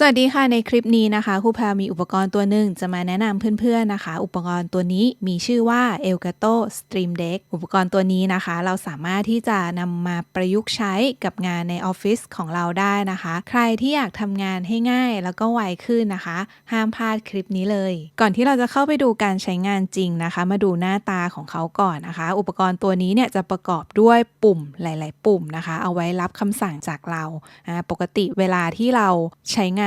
สวัสดีค่ะในคลิปนี้นะคะครูแพรมีอุปกรณ์ตัวหนึ่งจะมาแนะนำเพื่อนๆนะคะ อุปกรณ์ตัวนี้มีชื่อว่า Elgato Stream Deck อุปกรณ์ตัวนี้นะคะ เราสามารถที่จะนำมาประยุกต์ใช้กับงานในออฟฟิศของเราได้นะคะ ใครที่อยากทำงานให้ง่ายแล้วก็ไวขึ้นนะคะ ห้ามพลาดคลิปนี้เลย ก่อนที่เราจะเข้าไปดูการใช้งานจริงนะคะ มาดูหน้าตาของเขาก่อนนะคะ อุปกรณ์ตัวนี้เนี่ยจะประกอบด้วยปุ่มหลาย ๆ ปุ่มนะคะ เอาไว้รับคำสั่งจากเราอ่าปกติเวลาที่เราใช้งาน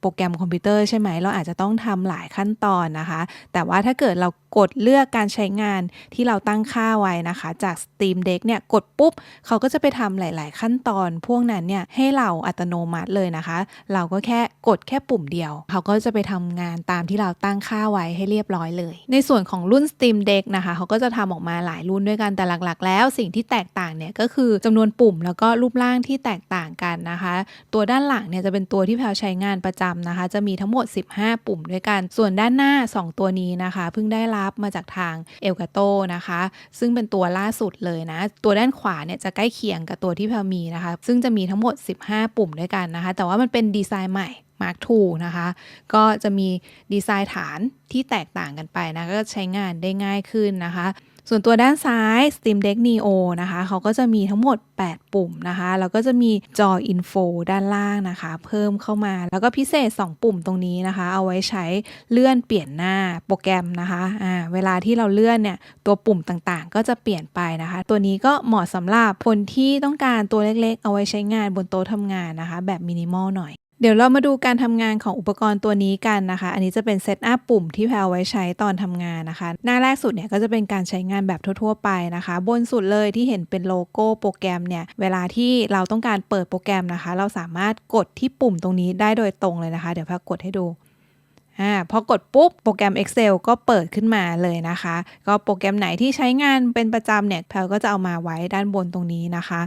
โปรแกรมคอมพิวเตอร์ใช่ไหม เราอาจจะต้องทำหลายขั้นตอนนะคะ แต่ว่าถ้าเกิดเรากดเลือกการใช้งานที่เราตั้งค่าไว้นะคะ จาก Steam Deck เนี่ยกดปุ๊บ เขาก็จะไปทำหลาย ๆ ขั้นตอน พวกนั้นเนี่ยให้เราอัตโนมัติเลยนะคะ เราก็แค่กดแค่ปุ่มเดียว เขาก็จะไปทำงานตามที่เราตั้งค่าไว้ให้เรียบร้อยเลย ในส่วนของรุ่น Steam Deck นะคะเขาก็จะทำออกมาหลายรุ่นด้วยกันแต่หลัก ๆ แล้วสิ่งที่แตกต่างเนี่ยก็คือจำนวนปุ่มแล้วก็รูปร่างที่แตกต่างกันนะคะ ตัวด้านหลังเนี่ยจะเป็นตัวที่แพลวใช้งานประจำนะคะ จะมีทั้งหมด 15 ปุ่มด้วยกัน ส่วนด้านหน้า 2 ตัวนี้นะคะ เพิ่งได้รับมาจากทาง e l g a t o นะคะ ซึ่งเป็นตัวล่าสุดเลยนะ ตัวด้านขวาเนี่ยจะใกล้เคียงกับตัวที่พลวมีนะคะ ซึ่งจะมีทั้งหมด 15 ปุ่มด้วยกันนะคะ แต่ว่ามันเป็นดีไซน์ใหม่ Mark II นะคะ ก็จะมีดีไซน์ฐานที่แตกต่างกันไปนะ ก็ใช้งานได้ง่ายขึ้นนะคะ ส่วนตัวด้านซ้าย Steam Deck Neo นะคะ เขาก็จะมีทั้งหมด 8 ปุ่มนะคะ แล้วก็จะมีจอ Info ด้านล่างนะคะ เพิ่มเข้ามา แล้วก็พิเศษ 2 ปุ่มตรงนี้นะคะ เอาไว้ใช้เลื่อนเปลี่ยนหน้าโปรแกรมนะคะอ่าเวลาที่เราเลื่อนเนี่ย ตัวปุ่มต่างๆ ก็จะเปลี่ยนไปนะคะ ตัวนี้ก็เหมาะสำหรับคนที่ต้องการตัวเล็กๆ เอาไว้ใช้งานบนโต๊ะทำงานนะคะ แบบมินิมอลหน่อย เดี๋ยวเรามาดูการทำงานของอุปกรณ์ตัวนี้กันนะคะ อันนี้จะเป็นเซตอัพปุ่มที่แพลไว้ใช้ตอนทำงานนะคะ หน้าแรกสุดเนี่ยก็จะเป็นการใช้งานแบบทั่ว ๆ ไปนะคะ บนสุดเลยที่เห็นเป็นโลโก้โปรแกรมเนี่ย เวลาที่เราต้องการเปิดโปรแกรมนะคะ เราสามารถกดที่ปุ่มตรงนี้ได้โดยตรงเลยนะคะ เดี๋ยวแพลกดให้ดู อ่าพอกดปุ๊บ โปรแกรม Excel ก็เปิดขึ้นมาเลยนะคะ ก็โปรแกรมไหนที่ใช้งานเป็นประจำเนี่ยแพลก็จะเอามาไว้ด้านบนตรงนี้นะคะ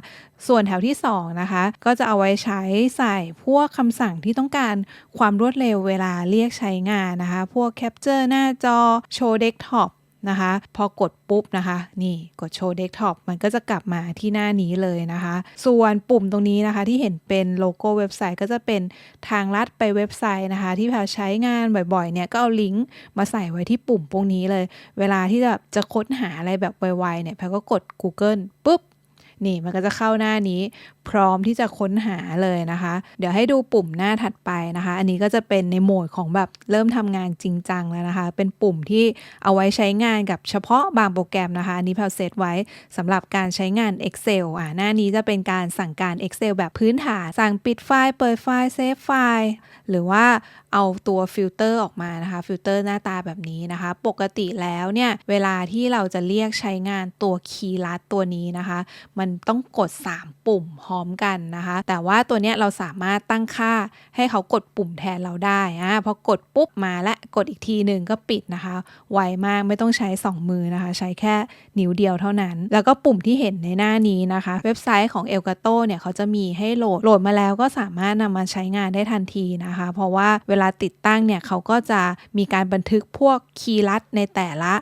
ส่วนแถวที่ 2 นะคะ ก็จะเอาไว้ใช้ใส่พวกคำสั่งที่ต้องการความรวดเร็วเวลาเรียกใช้งานนะคะ พวก Capture หน้าจอ Show Desktop นะคะ พอกดปุ๊บนะคะ นี่กดโชว์เดสก์ท็อปมันก็จะกลับมาที่หน้านี้เลยนะคะ ส่วนปุ่มตรงนี้นะคะที่เห็นเป็นโลโก้เว็บไซต์ก็จะเป็นทางลัดไปเว็บไซต์นะคะ ที่แพลใช้งานบ่อยๆเนี่ยก็เอาลิงก์มาใส่ไว้ที่ปุ่มพวกนี้เลย เวลาที่จะจะค้นหาอะไรแบบไวๆเนี่ยแพลก็กด Google ปุ๊บนี่มันก็จะเข้าหน้านี้พร้อมที่จะค้นหาเลยนะคะ เดี๋ยวให้ดูปุ่มหน้าถัดไปนะคะ อันนี้ก็จะเป็นในโหมดของแบบเริ่มทำงานจริงจังแล้วนะคะ เป็นปุ่มที่เอาไว้ใช้งานกับเฉพาะบางโปรแกรมนะคะ อันนี้แพลเซตไว้สำหรับการใช้งาน Excel อ่าหน้านี้จะเป็นการสั่งการ Excel แบบพื้นฐาน สั่งปิดไฟล์ เปิดไฟล์ เซฟไฟล์ หรือว่าเอาตัวฟิลเตอร์ออกมานะคะ ฟิลเตอร์หน้าตาแบบนี้นะคะ ปกติแล้วเนี่ย เวลาที่เราจะเรียกใช้งานตัวคีย์ลัดตัวนี้นะคะ มันต้องกด 3 ปุ่มพร้อมกันนะคะ แต่ว่าตัวเนี้ยเราสามารถตั้งค่าให้เขากดปุ่มแทนเราได้อ่าพอกดปุ๊บมาและกดอีกทีหนึ่งก็ปิดนะคะ ไวมากไม่ต้องใช้ 2 มือนะคะ ใช้แค่นิ้วเดียวเท่านั้น แล้วก็ปุ่มที่เห็นในหน้านี้นะคะ เว็บไซต์ของ Elgato เนี่ยเขาจะมีให้โหลดโหลดมาแล้วก็สามารถนำมาใช้งานได้ทันทีนะคะ เพราะว่าเวลาติดตั้งเนี่ยเขาก็จะมีการบันทึกพวกคีย์ลัดในแต่ละ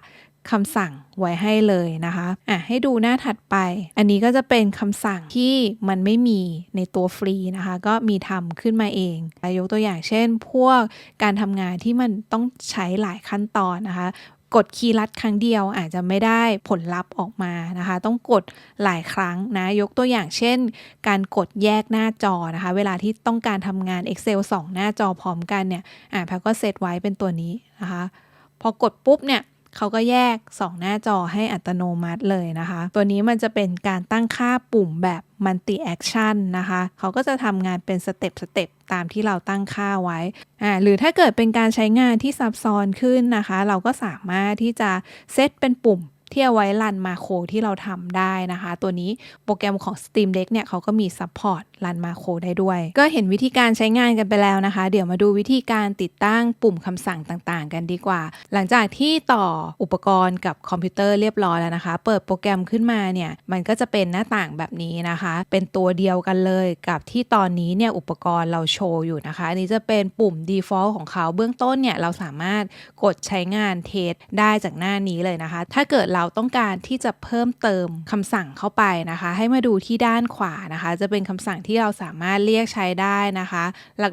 คำสั่งไว้ให้เลยนะคะอะให้ดูหน้าถัดไป อันนี้ก็จะเป็นคำสั่งที่มันไม่มีในตัวฟรีนะคะ ก็มีทำขึ้นมาเองยกตัวอย่างเช่น พวกการทำงานที่มันต้องใช้หลายขั้นตอนนะคะกดคีย์ลัดครั้งเดียวอาจจะไม่ได้ผลลัพธ์ออกมานะคะ ต้องกดหลายครั้งนะ ยกตัวอย่างเช่น การกดแยกหน้าจอนะคะ เวลาที่ต้องการทำงาน Excel 2 หน้าจอพร้อมกันเนี่ยอ่าแพก็เซตไว้เป็นตัวนี้นะคะ พอกดปุ๊บเนี่ย เขาก็แยก 2 หน้าจอให้อัตโนมัติเลยนะคะ ตัวนี้มันจะเป็นการตั้งค่าปุ่มแบบมัลติแอคชั่นะคะ เขาก็จะทำงานเป็นสเต็ปสเต็ปตามที่เราตั้งค่าไว้อ่าหรือถ้าเกิดเป็นการใช้งานที่ซับซ้อนขึ้นนะคะ เราก็สามารถที่จะเซตเป็นปุ่ม ที่เอาไว้รันมาโคที่เราทำได้นะคะ ตัวนี้โปรแกรมของ Steam Deck เนี่ยเขาก็มีซัพพอร์ตรันมาโคได้ด้วย ก็เห็นวิธีการใช้งานกันไปแล้วนะคะ เดี๋ยวมาดูวิธีการติดตั้งปุ่มคำสั่งต่างๆ กันดีกว่า หลังจากที่ต่ออุปกรณ์กับคอมพิวเตอร์เรียบร้อยแล้วนะคะ เปิดโปรแกรมขึ้นมาเนี่ยมันก็จะเป็นหน้าต่างแบบนี้นะคะ เป็นตัวเดียวกันเลยกับที่ตอนนี้เนี่ยอุปกรณ์เราโชว์อยู่นะคะอันนี้จะเป็นปุ่ม default ของเขาเบื้องต้นเนี่ยเราสามารถกดใช้งานเทสได้จากหน้านี้เลยนะคะ ถ้าเกิดเราเราต้องการที่จะเพิ่มเติมคำสั่งเข้าไปนะคะ ให้มาดูที่ด้านขวานะคะ จะเป็นคำสั่งที่เราสามารถเรียกใช้ได้นะคะ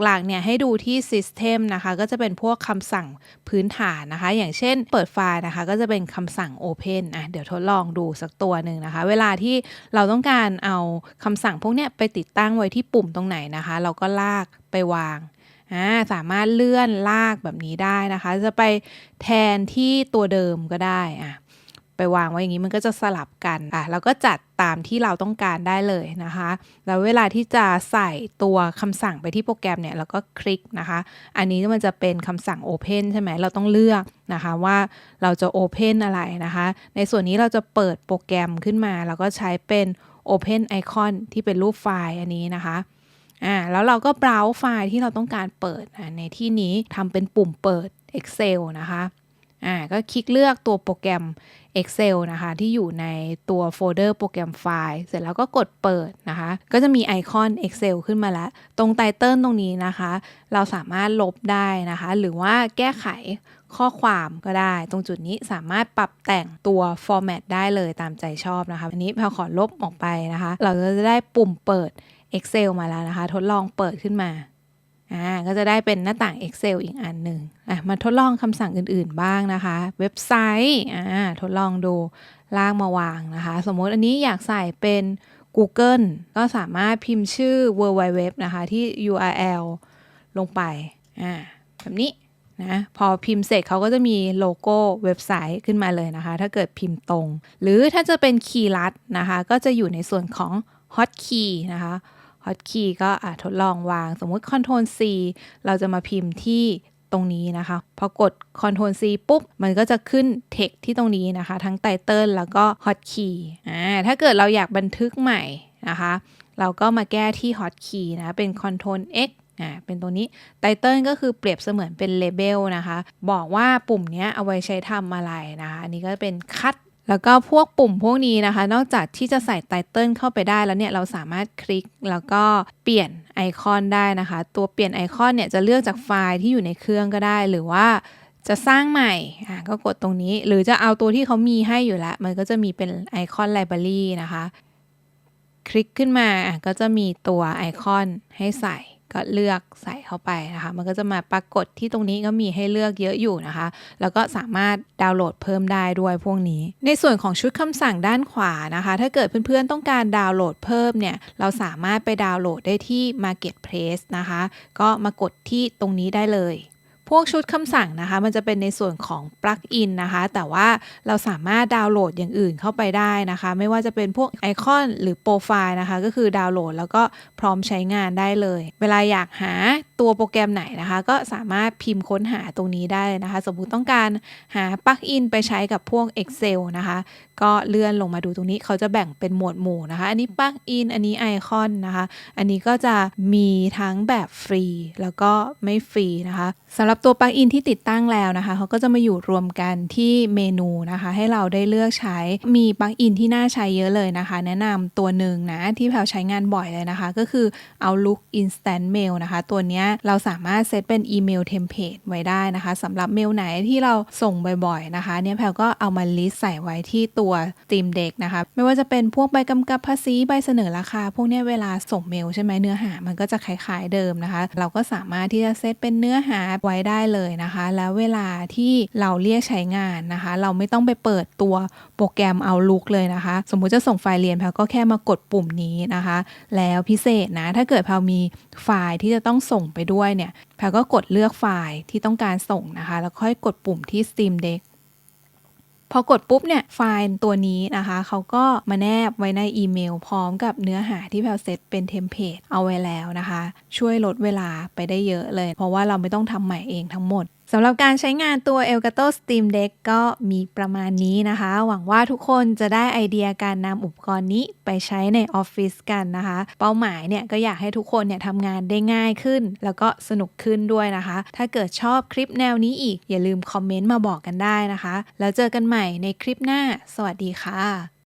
หลักๆเนี่ยให้ดูที่ System นะคะ ก็จะเป็นพวกคำสั่งพื้นฐานนะคะ อย่างเช่นเปิดไฟล์นะคะ ก็จะเป็นคำสั่ง Open อะเดี๋ยวทดลองดูสักตัวหนึ่งนะคะ เวลาที่เราต้องการเอาคำสั่งพวกเนี้ยไปติดตั้งไว้ที่ปุ่มตรงไหนนะคะ เราก็ลากไปวางอ่าสามารถเลื่อนลากแบบนี้ได้นะคะ จะไปแทนที่ตัวเดิมก็ได้อะ ไปวางไว้อย่างนี้มันก็จะสลับกันอะแล้วก็จัดตามที่เราต้องการได้เลยนะคะ แล้วเวลาที่จะใส่ตัวคำสั่งไปที่โปรแกรมเนี่ยเราก็คลิกนะคะ อันนี้มันจะเป็นคำสั่ง Open ใช่ไหมเราต้องเลือกนะคะว่าเราจะ Open อะไรนะคะ ในส่วนนี้เราจะเปิดโปรแกรมขึ้นมา แล้วก็ใช้เป็น Open Icon ที่เป็นรูปไฟล์อันนี้นะคะอ่าแล้วเราก็เบราว์ไฟล์ที่เราต้องการเปิดในที่นี้ทำเป็นปุ่มเปิด Excel นะคะ อ่าก็คลิกเลือกตัวโปรแกรม Excel นะคะ ที่อยู่ในตัวโฟลเดอร์โปรแกรมไฟล์ เสร็จแล้วก็กดเปิดนะคะ ก็จะมีไอคอน Excel ขึ้นมาแล้ว ตรงไตเติลตรงนี้นะคะ เราสามารถลบได้นะคะ หรือว่าแก้ไขข้อความก็ได้ ตรงจุดนี้สามารถปรับแต่งตัว format ได้เลยตามใจชอบนะคะ อันนี้พอขอลบออกไปนะคะ เราก็จะได้ปุ่มเปิด Excel มาแล้วนะคะ ทดลองเปิดขึ้นมา อ่าก็จะได้เป็นหน้าต่าง Excel อีกอันหนึ่งอะมาทดลองคำสั่งอื่นๆบ้างนะคะ เว็บไซต์อ่าทดลองดูลากมาวางนะคะ สมมติอันนี้อยากใส่เป็น Google ก็สามารถพิมพ์ชื่อ www นะคะที่ URL ลงไปอ่าแบบนี้นะพอพิมพ์เสร็จเขาก็จะมีโลโก้เว็บไซต์ขึ้นมาเลยนะคะ ถ้าเกิดพิมพ์ตรง หรือถ้าจะเป็นคีย์ลัดนะคะ ก็จะอยู่ในส่วนของ Hotkey นะคะ Hotkey ก็ทดลองวาง สมมุติ Ctrl C เราจะมาพิมพ์ที่ตรงนี้นะคะ พอกด Ctrl C ปุ๊บ มันก็จะขึ้น text ที่ตรงนี้นะคะ ทั้ง Title แล้วก็ Hotkey อ่าถ้าเกิดเราอยากบันทึกใหม่นะคะ เราก็มาแก้ที่ Hotkey นะเป็น Ctrl X อ่าเป็นตัวนี้ Title ก็คือเปรียบเสมือนเป็น Label นะคะ บอกว่าปุ่มนี้เอาไว้ใช้ทำอะไรนะคะ อันนี้ก็เป็นคัด แล้วก็พวกปุ่มพวกนี้นะคะ นอกจากที่จะใส่ไตเติลเข้าไปได้แล้วเนี่ยเราสามารถคลิกแล้วก็เปลี่ยนไอคอนได้นะคะ ตัวเปลี่ยนไอคอนเนี่ยจะเลือกจากไฟล์ที่อยู่ในเครื่องก็ได้ หรือว่าจะสร้างใหม่อ่าก็กดตรงนี้ หรือจะเอาตัวที่เขามีให้อยู่แล้ว มันก็จะมีเป็นไอคอนไลบรารีนะคะ คลิกขึ้นมาอะก็จะมีตัวไอคอนให้ใส่ ก็เลือกใส่เข้าไปนะคะ มันก็จะมาปรากฏที่ตรงนี้ก็มีให้เลือกเยอะอยู่นะคะ แล้วก็สามารถดาวน์โหลดเพิ่มได้ด้วยพวกนี้ ในส่วนของชุดคำสั่งด้านขวานะคะ ถ้าเกิดเพื่อนๆต้องการดาวน์โหลดเพิ่มเนี่ย เราสามารถไปดาวน์โหลดได้ที่ Marketplace นะคะ ก็มากดที่ตรงนี้ได้เลย พวกชุดคำสั่งนะคะ มันจะเป็นในส่วนของปลั๊กอินนะคะ แต่ว่าเราสามารถดาวน์โหลดอย่างอื่นเข้าไปได้นะคะ ไม่ว่าจะเป็นพวกไอคอนหรือโปรไฟล์นะคะ ก็คือดาวน์โหลดแล้วก็พร้อมใช้งานได้เลย เวลาอยากหา ตัวโปรแกรมไหนนะคะ ก็สามารถพิมพ์ค้นหาตรงนี้ได้นะคะ สมมุติต้องการหาปลั๊กอินไปใช้กับพวก Excel นะคะ ก็เลื่อนลงมาดูตรงนี้เขาจะแบ่งเป็นหมวดหมู่นะคะ อันนี้ปลั๊กอินอันนี้ไอคอนนะคะ อันนี้ก็จะมีทั้งแบบฟรีแล้วก็ไม่ฟรีนะคะสำหรับตัวปลั๊กอินที่ติดตั้งแล้วนะคะเขาก็จะมาอยู่รวมกันที่เมนูนะคะ ให้เราได้เลือกใช้มีปลั๊กอินที่น่าใช้เยอะเลยนะคะ แนะนำตัวหนึ่งนะที่แพลใช้งานบ่อยเลยนะคะ ก็คือ Outlook Instant Mail นะคะ ตัวนี้เราสามารถเซตเป็นอีเมลเทมเพลตไว้ได้นะคะสำหรับเมลไหนที่เราส่งบ่อยๆนะคะเนี่ยแพลก็เอามาลิสต์ใส่ไว้ที่ตัว Steam Deck นะคะ ไม่ว่าจะเป็นพวกใบกำกับภาษีใบเสนอราคา พวกนี้เวลาส่งเมลใช่ไหมเนื้อหา มันก็จะคล้ายๆเดิมนะคะ เราก็สามารถที่จะเซตเป็นเนื้อหาไว้ได้เลยนะคะ แล้วเวลาที่เราเรียกใช้งานนะคะ เราไม่ต้องไปเปิดตัว โปรแกรม Outlook เลยนะคะ สมมุติจะส่งไฟล์เรียนแพลก็แค่มากดปุ่มนี้นะคะ แล้วพิเศษนะ ถ้าเกิดแพลมีไฟล์ที่จะต้องส่งไปด้วยเนี่ยแพลก็กดเลือกไฟล์ที่ต้องการส่งนะคะ แล้วค่อยกดปุ่มที่ Steam Deck พอกดปุ๊บเนี่ยไฟล์ตัวนี้นะคะ เขาก็มาแนบไว้ในอีเมล พร้อมกับเนื้อหาที่แพลเซตเป็นเทมเพลตเอาไว้แล้วนะคะ ช่วยลดเวลาไปได้เยอะเลย เพราะว่าเราไม่ต้องทำใหม่เองทั้งหมด สำหรับการใช้งานตัว Elgato Steam Deck ก็มีประมาณนี้นะคะ หวังว่าทุกคนจะได้ไอเดียการนำอุปกรณ์นี้ไปใช้ในออฟฟิศกันนะคะ เป้าหมายเนี่ยก็อยากให้ทุกคนเนี่ยทำงานได้ง่ายขึ้น แล้วก็สนุกขึ้นด้วยนะคะ ถ้าเกิดชอบคลิปแนวนี้อีก อย่าลืมคอมเมนต์มาบอกกันได้นะคะ แล้วเจอกันใหม่ในคลิปหน้า สวัสดีค่ะ